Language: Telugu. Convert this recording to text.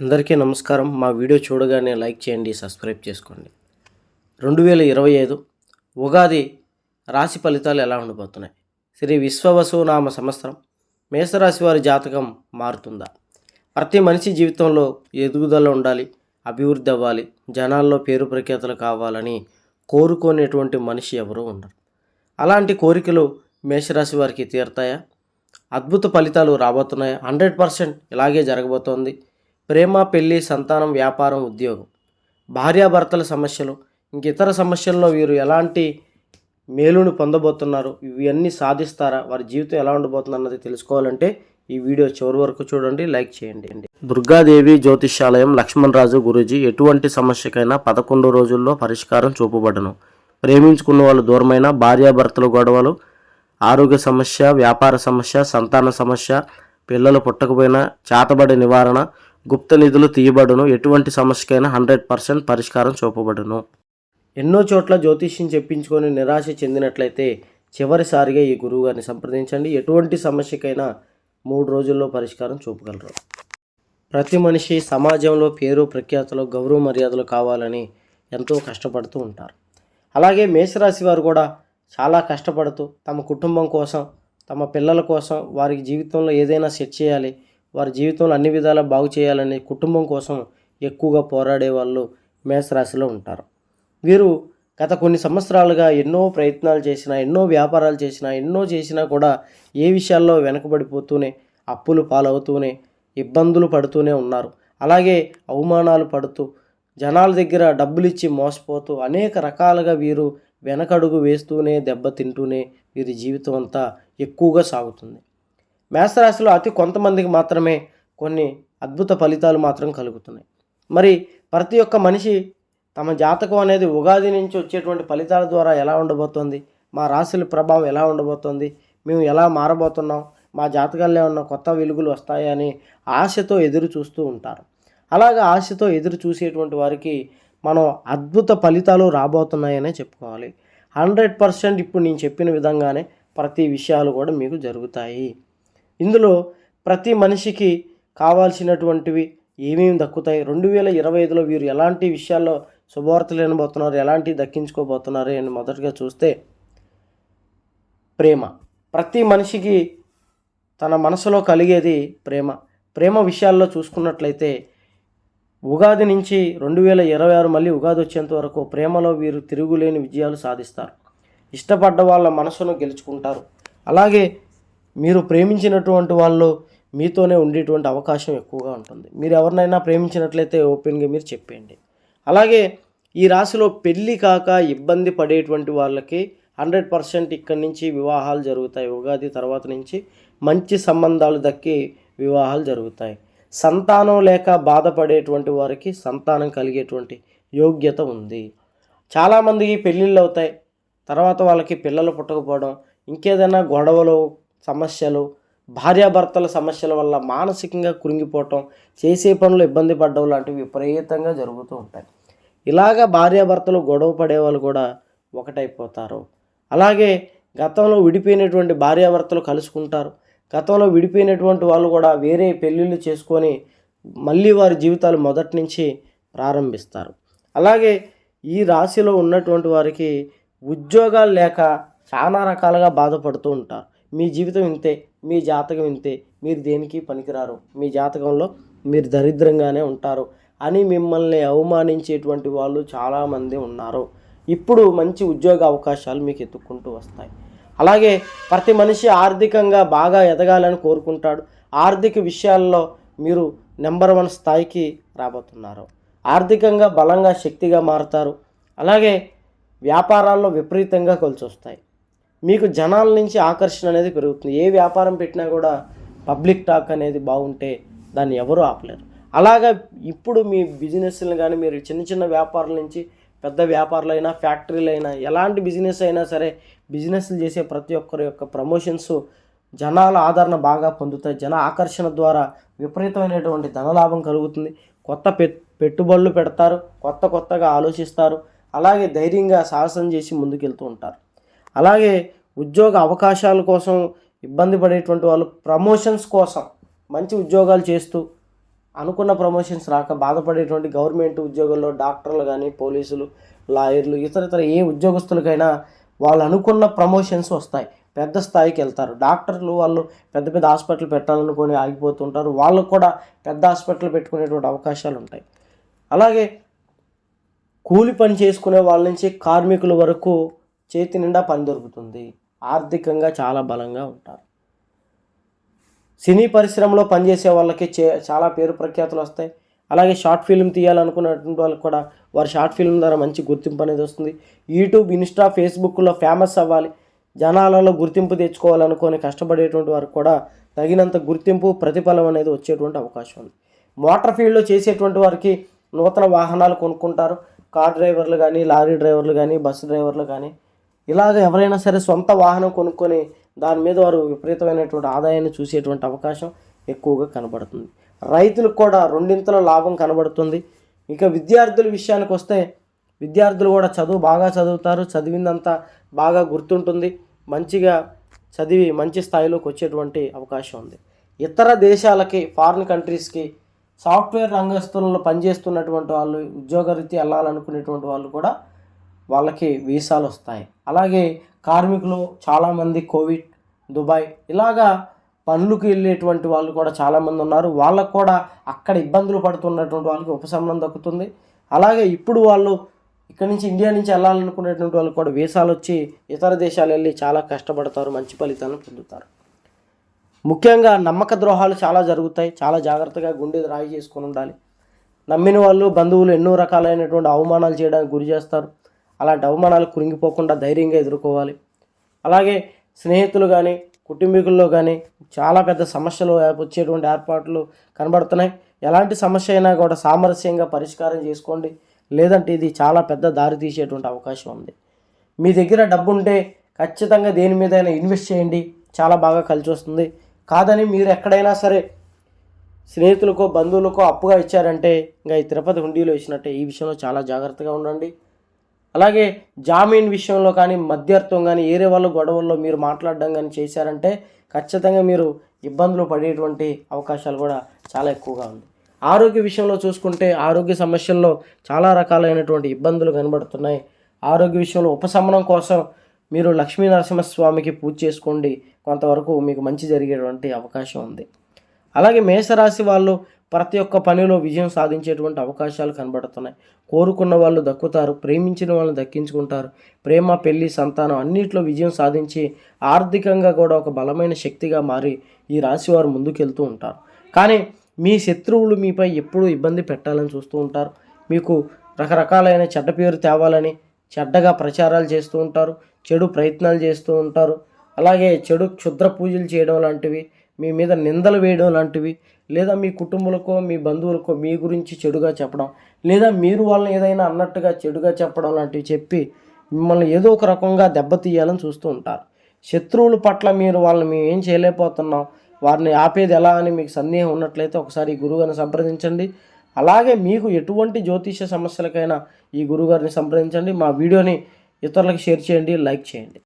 అందరికీ నమస్కారం. మా వీడియో చూడగానే లైక్ చేయండి సబ్స్క్రైబ్ చేసుకోండి. రెండు వేల ఇరవై ఐదు ఉగాది రాశి ఫలితాలు ఎలా ఉండబోతున్నాయి? శ్రీ విశ్వవసునామ సంవత్సరం మేషరాశి వారి జాతకం మారుతుందా? ప్రతి మనిషి జీవితంలో ఎదుగుదల ఉండాలి అభివృద్ధి అవ్వాలి జనాల్లో పేరు ప్రఖ్యాతలు కావాలని కోరుకునేటువంటి మనిషి ఎవరూ ఉండరు. అలాంటి కోరికలు మేషరాశి వారికి తీరుతాయా? అద్భుత ఫలితాలు రాబోతున్నాయా? హండ్రెడ్ పర్సెంట్ ఇలాగే జరగబోతోంది. ప్రేమ పెళ్ళి సంతానం వ్యాపారం ఉద్యోగం. భార్యాభర్తల సమస్యలు ఇంక ఇతర సమస్యల్లో వీరు ఎలాంటి మేలును పొందబోతున్నారు ఇవన్నీ సాధిస్తారా వారి జీవితం ఎలా ఉండబోతుంది అన్నది తెలుసుకోవాలంటే ఈ వీడియో చివరి వరకు చూడండి లైక్ చేయండి. దుర్గాదేవి జ్యోతిష్యాలయం లక్ష్మణ్ రాజు గురూజీ ఎటువంటి సమస్యకైనా పదకొండు రోజుల్లో పరిష్కారం చూపబడను. ప్రేమించుకున్న వాళ్ళు దూరమైన భార్యాభర్తల గొడవలు ఆరోగ్య సమస్య వ్యాపార సమస్య సంతాన సమస్య పిల్లలు పుట్టకపోయినా చేతబడి నివారణ గుప్త నిధులు తీయబడును. ఎటువంటి సమస్యకైనా హండ్రెడ్ పర్సెంట్ పరిష్కారం చూపబడును. ఎన్నో చోట్ల జ్యోతిష్యం చెప్పించుకొని నిరాశ చెందినట్లయితే చివరిసారిగా ఈ గురువు గారిని సంప్రదించండి. ఎటువంటి సమస్యకైనా మూడు రోజుల్లో పరిష్కారం చూపగలరు. ప్రతి మనిషి సమాజంలో పేరు ప్రఖ్యాతలు గౌరవ మర్యాదలు కావాలని ఎంతో కష్టపడుతూ ఉంటారు. అలాగే మేషరాశి వారు కూడా చాలా కష్టపడుతూ తమ కుటుంబం కోసం తమ పిల్లల కోసం వారికి జీవితంలో ఏదైనా సెట్ చేయాలి. వారి జీవితంలో అన్ని విధాలా బాగు చేయాలని కుటుంబం కోసం ఎక్కువగా పోరాడే వాళ్ళు మేషరాశిలో ఉంటారు. వీరు గత కొన్ని సంవత్సరాలుగా ఎన్నో ప్రయత్నాలు చేసినా ఎన్నో వ్యాపారాలు చేసినా ఎన్నో చేసినా కూడా ఏ విషయాల్లో వెనకబడిపోతూనే అప్పులు పాలవుతూనే ఇబ్బందులు పడుతూనే ఉన్నారు. అలాగే అవమానాలు పడుతూ జనాల దగ్గర డబ్బులు ఇచ్చి మోసపోతూ అనేక రకాలుగా వీరు వెనకడుగు వేస్తూనే దెబ్బతింటూనే వీరి జీవితం అంతా ఎక్కువగా సాగుతుంది. మేషరాశిలో అతి కొంతమందికి మాత్రమే కొన్ని అద్భుత ఫలితాలు మాత్రం కలుగుతున్నాయి. మరి ప్రతి ఒక్క మనిషి తమ జాతకం అనేది ఉగాది నుంచి వచ్చేటువంటి ఫలితాల ద్వారా ఎలా ఉండబోతోంది? మా రాశుల ప్రభావం ఎలా ఉండబోతోంది? మేము ఎలా మారబోతున్నాం? మా జాతకాల్లో ఉన్న కొత్త వెలుగులు వస్తాయని ఆశతో ఎదురు చూస్తూ ఉంటారు. అలాగా ఆశతో ఎదురు చూసేటువంటి వారికి మనం అద్భుత ఫలితాలు రాబోతున్నాయనే చెప్పుకోవాలి. హండ్రెడ్ పర్సెంట్ ఇప్పుడు నేను చెప్పిన విధంగానే ప్రతి విషయాలు కూడా మీకు జరుగుతాయి. ఇందులో ప్రతి మనిషికి కావాల్సినటువంటివి ఏమేమి దక్కుతాయి? రెండు వేల ఇరవై ఐదులో వీరు ఎలాంటి విషయాల్లో శుభవార్తలు వినబోతున్నారు ఎలాంటి దక్కించుకోబోతున్నారు? అని మొదటగా చూస్తే ప్రేమ. ప్రతి మనిషికి తన మనసులో కలిగేది ప్రేమ. ప్రేమ విషయాల్లో చూసుకున్నట్లయితే ఉగాది నుంచి రెండు వేల ఇరవై ఆరు మళ్ళీ ఉగాది వచ్చేంత వరకు ప్రేమలో వీరు తిరుగులేని విజయాలు సాధిస్తారు. ఇష్టపడ్డ వాళ్ళ మనసును గెలుచుకుంటారు. అలాగే మీరు ప్రేమించినటువంటి వాళ్ళు మీతోనే ఉండేటువంటి అవకాశం ఎక్కువగా ఉంటుంది. మీరు ఎవరినైనా ప్రేమించినట్లయితే ఓపెన్గా మీరు చెప్పేయండి. అలాగే ఈ రాశిలో పెళ్ళి కాక ఇబ్బంది పడేటువంటి వాళ్ళకి హండ్రెడ్ పర్సెంట్ ఇక్కడి నుంచి వివాహాలు జరుగుతాయి. ఉగాది తర్వాత నుంచి మంచి సంబంధాలు దక్కి వివాహాలు జరుగుతాయి. సంతానం లేక బాధపడేటువంటి వారికి సంతానం కలిగేటువంటి యోగ్యత ఉంది. చాలామందికి పెళ్ళిళ్ళు అవుతాయి. తర్వాత వాళ్ళకి పిల్లలు పుట్టకపోవడం ఇంకేదైనా గొడవలు సమస్యలు భార్యాభర్తల సమస్యల వల్ల మానసికంగా కురింగిపోవటం చేసే పనులు ఇబ్బంది పడడం లాంటివి విపరీతంగా జరుగుతూ ఉంటాయి. ఇలాగా భార్యాభర్తలు గొడవ పడే వాళ్ళు కూడా ఒకటైపోతారు. అలాగే గతంలో విడిపోయినటువంటి భార్యాభర్తలు కలుసుకుంటారు. గతంలో విడిపోయినటువంటి వాళ్ళు కూడా వేరే పెళ్ళిళ్ళు చేసుకొని మళ్ళీ వారి జీవితాలు మొదటి నుంచి ప్రారంభిస్తారు. అలాగే ఈ రాశిలో ఉన్నటువంటి వారికి ఉద్యోగాలు లేక చాలా రకాలుగా బాధపడుతూ ఉంటారు. మీ జీవితం ఇంతే మీ జాతకం ఇంతే మీరు దేనికి పనికిరారు? మీ జాతకంలో మీరు దరిద్రంగానే ఉంటారు అని మిమ్మల్ని అవమానించేటువంటి వాళ్ళు చాలామంది ఉన్నారు. ఇప్పుడు మంచి ఉద్యోగ అవకాశాలు మీకు ఎత్తుక్కుంటూ వస్తాయి. అలాగే ప్రతి మనిషి ఆర్థికంగా బాగా ఎదగాలని కోరుకుంటాడు. ఆర్థిక విషయాల్లో మీరు నెంబర్ వన్ స్థాయికి రాబోతున్నారు. ఆర్థికంగా బలంగా శక్తిగా మారుతారు. అలాగే వ్యాపారాల్లో విపరీతంగా కలిసి వస్తాయి మీకు జనాల నుంచి ఆకర్షణ అనేది పెరుగుతుంది. ఏ వ్యాపారం పెట్టినా కూడా పబ్లిక్ టాక్ అనేది బాగుంటే దాన్ని ఎవరు ఆపలేరు. అలాగా ఇప్పుడు మీ బిజినెస్లు కానీ మీరు చిన్న చిన్న వ్యాపారాల నుంచి పెద్ద వ్యాపారులైనా ఫ్యాక్టరీలైనా ఎలాంటి బిజినెస్ అయినా సరే బిజినెస్లు చేసే ప్రతి ఒక్కరి యొక్క ప్రమోషన్స్ జనాల ఆదరణ బాగా పొందుతాయి. జన ఆకర్షణ ద్వారా విపరీతమైనటువంటి ధనలాభం కలుగుతుంది. కొత్త పె పెట్టుబడులు పెడతారు. కొత్త కొత్తగా ఆలోచిస్తారు. అలాగే ధైర్యంగా సాహసం చేసి ముందుకెళ్తూ ఉంటారు. అలాగే ఉద్యోగ అవకాశాల కోసం ఇబ్బంది పడేటువంటి వాళ్ళు ప్రమోషన్స్ కోసం మంచి ఉద్యోగాలు చేస్తూ అనుకున్న ప్రమోషన్స్ రాక బాధపడేటువంటి గవర్నమెంట్ ఉద్యోగుల్లో డాక్టర్లు కానీ పోలీసులు లాయర్లు ఇతర ఇతర ఏ ఉద్యోగస్తులకైనా వాళ్ళు అనుకున్న ప్రమోషన్స్ వస్తాయి. పెద్ద స్థాయికి వెళ్తారు. డాక్టర్లు వాళ్ళు పెద్ద పెద్ద హాస్పిటల్ పెట్టాలనుకొని ఆగిపోతుంటారు. వాళ్ళకు కూడా పెద్ద హాస్పిటల్ పెట్టుకునేటువంటి అవకాశాలు ఉంటాయి. అలాగే కూలి పని చేసుకునే వాళ్ళ నుంచి కార్మికుల వరకు చేతి నిండా పని దొరుకుతుంది. ఆర్థికంగా చాలా బలంగా ఉంటారు. సినీ పరిశ్రమలో పనిచేసే వాళ్ళకి చే చాలా పేరు ప్రఖ్యాతులు వస్తాయి. అలాగే షార్ట్ ఫిల్మ్ తీయాలనుకున్నటువంటి వాళ్ళకి కూడా వారి షార్ట్ ఫిల్మ్ ద్వారా మంచి గుర్తింపు అనేది వస్తుంది. యూట్యూబ్ ఇన్స్టా ఫేస్బుక్లో ఫేమస్ అవ్వాలి. జనాలలో గుర్తింపు తెచ్చుకోవాలనుకొని కష్టపడేటువంటి వారికి కూడా తగినంత గుర్తింపు ప్రతిఫలం అనేది వచ్చేటువంటి అవకాశం ఉంది. మోటార్ ఫీల్డ్లో చేసేటువంటి వారికి నూతన వాహనాలు కొనుక్కుంటారు. కార్ డ్రైవర్లు కానీ లారీ డ్రైవర్లు కానీ బస్సు డ్రైవర్లు కానీ ఇలాగ ఎవరైనా సరే సొంత వాహనం కొనుక్కొని దాని మీద వారు విపరీతమైనటువంటి ఆదాయాన్ని చూసేటువంటి అవకాశం ఎక్కువగా కనబడుతుంది. రైతులకు కూడా రెండింతల లాభం కనబడుతుంది. ఇక విద్యార్థుల విషయానికి వస్తే విద్యార్థులు కూడా చదువు బాగా చదువుతారు. చదివిందంతా బాగా గుర్తుంటుంది. మంచిగా చదివి మంచి స్థాయిలోకి వచ్చేటువంటి అవకాశం ఉంది. ఇతర దేశాలకి ఫారిన్ కంట్రీస్కి సాఫ్ట్వేర్ రంగస్థులలో పనిచేస్తున్నటువంటి వాళ్ళు ఉద్యోగరీత్యా వెళ్ళాలనుకునేటువంటి వాళ్ళు కూడా వాళ్ళకి వీసాలు వస్తాయి. అలాగే కార్మికులు చాలామంది కోవిడ్ దుబాయ్ ఇలాగా పనులకు వెళ్ళేటువంటి వాళ్ళు కూడా చాలామంది ఉన్నారు. వాళ్ళకు కూడా అక్కడ ఇబ్బందులు పడుతున్నటువంటి వాళ్ళకి ఉపశమనం దక్కుతుంది. అలాగే ఇప్పుడు వాళ్ళు ఇక్కడ నుంచి ఇండియా నుంచి వెళ్ళాలనుకునేటువంటి వాళ్ళు కూడా వీసాలు వచ్చి ఇతర దేశాలు వెళ్ళి చాలా కష్టపడతారు మంచి ఫలితాలను పొందుతారు. ముఖ్యంగా నమ్మక ద్రోహాలు చాలా జరుగుతాయి. చాలా జాగ్రత్తగా గుండె రాయి చేసుకొని ఉండాలి. నమ్మిన వాళ్ళు బంధువులు ఎన్నో రకాలైనటువంటి అవమానాలు చేయడానికి గురి చేస్తారు. అలాంటి అవమానాలు కురింగిపోకుండా ధైర్యంగా ఎదుర్కోవాలి. అలాగే స్నేహితులు కానీ కుటుంబీకుల్లో కానీ చాలా పెద్ద సమస్యలు వచ్చేటువంటి ఏర్పాట్లు కనబడుతున్నాయి. ఎలాంటి సమస్య అయినా కూడా సామరస్యంగా పరిష్కారం చేసుకోండి. లేదంటే ఇది చాలా పెద్ద దారి తీసేటువంటి అవకాశం ఉంది. మీ దగ్గర డబ్బు ఉంటే ఖచ్చితంగా దేని మీదైనా ఇన్వెస్ట్ చేయండి. చాలా బాగా కలిసి వస్తుంది. కాదని మీరు ఎక్కడైనా సరే స్నేహితులకో బంధువులకో అప్పుగా ఇచ్చారంటే ఇంకా ఈ తిరుపతి హుండీలో ఇచ్చినట్టే ఈ విషయంలో చాలా జాగ్రత్తగా ఉండండి. అలాగే జామీన్ విషయంలో కానీ మధ్యర్థం కానీ ఏరే వాళ్ళ గొడవల్లో మీరు మాట్లాడడం కానీ చేశారంటే ఖచ్చితంగా మీరు ఇబ్బందులు పడేటువంటి అవకాశాలు కూడా చాలా ఎక్కువగా ఉంది. ఆరోగ్య విషయంలో చూసుకుంటే ఆరోగ్య సమస్యల్లో చాలా రకాలైనటువంటి ఇబ్బందులు కనబడుతున్నాయి. ఆరోగ్య విషయంలో ఉపశమనం కోసం మీరు లక్ష్మీ నరసింహస్వామికి పూజ చేసుకోండి. కొంతవరకు మీకు మంచి జరిగేటువంటి అవకాశం ఉంది. అలాగే మేషరాశి వాళ్ళు ప్రతి ఒక్క పనిలో విజయం సాధించేటువంటి అవకాశాలు కనబడుతున్నాయి. కోరుకున్న వాళ్ళు దక్కుతారు ప్రేమించిన వాళ్ళని దక్కించుకుంటారు. ప్రేమ పెళ్ళి సంతానం అన్నిట్లో విజయం సాధించి ఆర్థికంగా కూడా ఒక బలమైన శక్తిగా మారి ఈ రాశి వారు ముందుకెళ్తూ ఉంటారు. కానీ మీ శత్రువులు మీపై ఎప్పుడూ ఇబ్బంది పెట్టాలని చూస్తూ ఉంటారు. మీకు రకరకాలైన చెడ్డ పేరు తేవాలని చెడ్డగా ప్రచారాలు చేస్తూ ఉంటారు చెడు ప్రయత్నాలు చేస్తూ ఉంటారు. అలాగే చెడు క్షుద్ర పూజలు చేయడం లాంటివి మీ మీద నిందలు వేయడం లాంటివి లేదా మీ కుటుంబాలకో మీ బంధువులకో మీ గురించి చెడుగా చెప్పడం లేదా మీరు వాళ్ళని ఏదైనా అన్నట్టుగా చెడుగా చెప్పడం లాంటివి చెప్పి మిమ్మల్ని ఏదో ఒక రకంగా దెబ్బతీయాలని చూస్తూ ఉంటారు. శత్రువుల పట్ల మీరు వాళ్ళని మేము ఏం చేయలేకపోతున్నాం వారిని ఆపేది ఎలా అని మీకు సందేహం ఉన్నట్లయితే ఒకసారి ఈ గురువుగారిని సంప్రదించండి. అలాగే మీకు ఎటువంటి జ్యోతిష సమస్యలకైనా ఈ గురుగారిని సంప్రదించండి. మా వీడియోని ఇతరులకు షేర్ చేయండి లైక్ చేయండి.